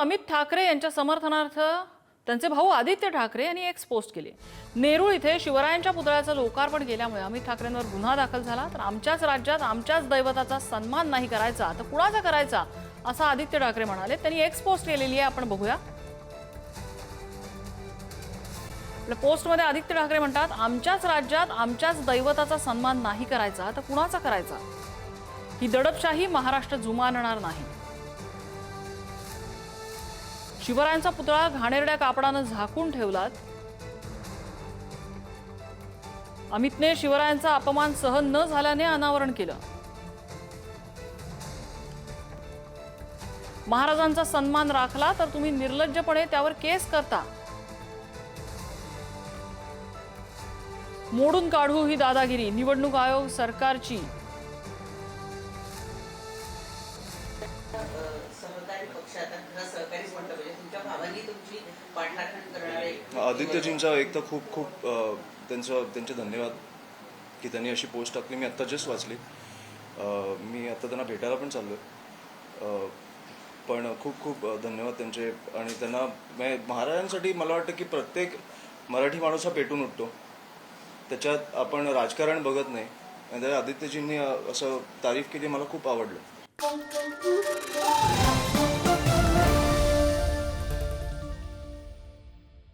अमित ठाकरे यांच्या समर्थनार्थ त्यांचे भाऊ आदित्य ठाकरे यांनी एक्स पोस्ट केली. नेरूळ इथे शिवरायांच्या पुतळ्याचं लोकार्पण केल्यामुळे अमित ठाकरेंवर गुन्हा दाखल झाला. तर आमच्याच राज्यात आमच्याच दैवताचा सन्मान नाही करायचा तर कुणाचा करायचा? असं आदित्य ठाकरे म्हणाले. त्यांनी एक्स पोस्ट केलेली आहे आपण बघूया. आपल्या पोस्टमध्ये आदित्य ठाकरे म्हणतात आमच्याच राज्यात आमच्याच दैवताचा सन्मान नाही करायचा तर कुणाचा करायचा? ही दडपशाही महाराष्ट्र जुमानणार नाही. शिवरायांचा पुतळा घाणेरड्या कापडानं झाकून ठेवलात. अमितने शिवरायांचा अपमान सहन न झाल्याने अनावरण केलं. महाराजांचा सन्मान राखला तर तुम्ही निर्लज्जपणे त्यावर केस करता. मोडून काढू ही दादागिरी. निवडणूक आयोग सरकारची. सहकारी पक्ष आता खरा सहकारीच म्हणतो तुमच्या भावांनी तुमची पाठराखण करणारे आदित्यजींचा एक तर खूप खूप त्यांचं त्यांचे धन्यवाद की त्यांनी अशी पोस्ट टाकली. मी आत्ता जस्ट वाचली. मी आत्ता त्यांना भेटायला पण चाललो आहे पण खूप खूप धन्यवाद त्यांचे. आणि त्यांना महाराजांसाठी मला वाटतं की प्रत्येक मराठी माणूस हा पेटून उठतो. त्याच्यात आपण राजकारण बघत नाही. आणि त्या आदित्यजींनी असं तारीफ केली मला खूप आवडलं.